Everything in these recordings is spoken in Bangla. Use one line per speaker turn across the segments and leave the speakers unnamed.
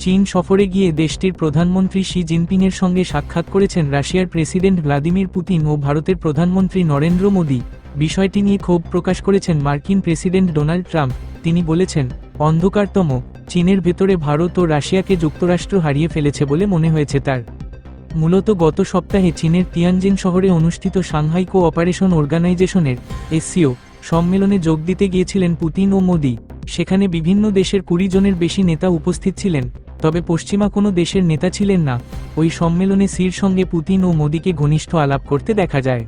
চীন সফরে গিয়ে দেশটির প্রধানমন্ত্রী শি জিনপিংয়ের সঙ্গে সাক্ষাৎ করেছেন রাশিয়ার প্রেসিডেন্ট ভ্লাদিমির পুতিন ও ভারতের প্রধানমন্ত্রী নরেন্দ্র মোদী। বিষয়টি নিয়ে ক্ষোভ প্রকাশ করেছেন মার্কিন প্রেসিডেন্ট ডোনাল্ড ট্রাম্প। তিনি বলেছেন, অন্ধকারতম, চীনের ভেতরে ভারত ও রাশিয়াকে যুক্তরাষ্ট্র হারিয়ে ফেলেছে বলে মনে হয়েছে তার। মূলত গত সপ্তাহে চীনের তিয়ানজিন শহরে অনুষ্ঠিত সাংহাই কো অপারেশন অর্গানাইজেশনের এসসিও সম্মেলনে যোগ দিতে গিয়েছিলেন পুতিন ও মোদি। সেখানে বিভিন্ন দেশের কুড়ি জনের বেশি নেতা উপস্থিত ছিলেন। তবে পশ্চিমা কোনো দেশের নেতা ছিলেন না। ওই সম্মেলনে সির সঙ্গে পুতিন ও মোদিকে ঘনিষ্ঠ আলাপ করতে দেখা যায়।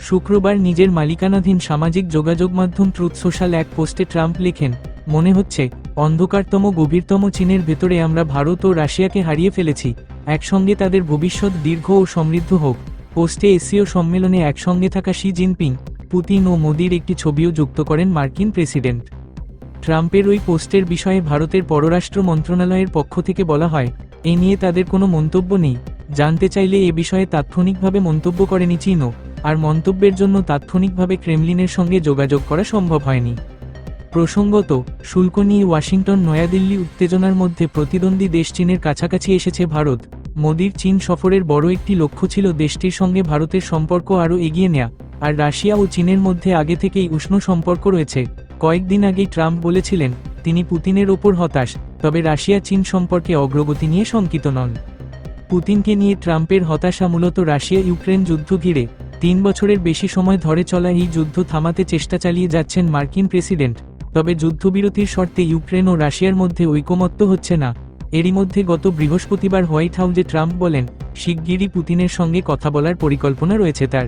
শুক্রবার নিজের মালিকানাধীন সামাজিক যোগাযোগ মাধ্যম ট্রুথ সোশ্যাল এক পোস্টে ট্রাম্প লেখেন, মনে হচ্ছে, অন্ধকারতম গভীরতম চীনের ভেতরে আমরা ভারত ও রাশিয়াকে হারিয়ে ফেলেছি। একসঙ্গে তাদের ভবিষ্যৎ দীর্ঘ ও সমৃদ্ধ হোক। পোস্টে এসিও সম্মেলনে একসঙ্গে থাকা শি জিনপিং, পুতিন ও মোদির একটি ছবিও যুক্ত করেন মার্কিন প্রেসিডেন্ট। ট্রাম্পের ওই পোস্টের বিষয়ে ভারতের পররাষ্ট্র মন্ত্রণালয়ের পক্ষ থেকে বলা হয়, এ নিয়ে তাদের কোনো মন্তব্য নেই। জানতে চাইলে এ বিষয়ে তাৎক্ষণিকভাবে মন্তব্য করেনি চীনও, আর মন্তব্যের জন্য তাৎক্ষণিকভাবে ক্রেমলিনের সঙ্গে যোগাযোগ করা সম্ভব হয়নি। প্রসঙ্গত, শুল্ক নিয়ে ওয়াশিংটন, নয়াদিল্লি উত্তেজনার মধ্যে প্রতিদ্বন্দ্বী দেশ চীনের কাছাকাছি এসেছে ভারত। মোদির চীন সফরের বড় একটি লক্ষ্য ছিল দেশটির সঙ্গে ভারতের সম্পর্ক আরও এগিয়ে নেয়া, আর রাশিয়া ও চীনের মধ্যে আগে থেকেই উষ্ণ সম্পর্ক রয়েছে। কয়েকদিন আগেই ট্রাম্প বলেছিলেন, তিনি পুতিনের ওপর হতাশ, তবে রাশিয়া চীন সম্পর্কে অগ্রগতি নিয়ে শঙ্কিত নন। পুতিনকে নিয়ে ট্রাম্পের হতাশা মূলত রাশিয়া ইউক্রেন যুদ্ধ ঘিরে, তিন বছরের বেশি সময় ধরে চলা এই যুদ্ধ থামাতে চেষ্টা চালিয়ে যাচ্ছেন মার্কিন প্রেসিডেন্ট, তবে যুদ্ধবিরতির শর্তে ইউক্রেন ও রাশিয়ার মধ্যে ঐকমত্য হচ্ছে না। এরই মধ্যে গত বৃহস্পতিবার হোয়াইট হাউসে ট্রাম্প বলেন, শিগগিরই পুতিনের সঙ্গে কথা বলার পরিকল্পনা রয়েছে তার।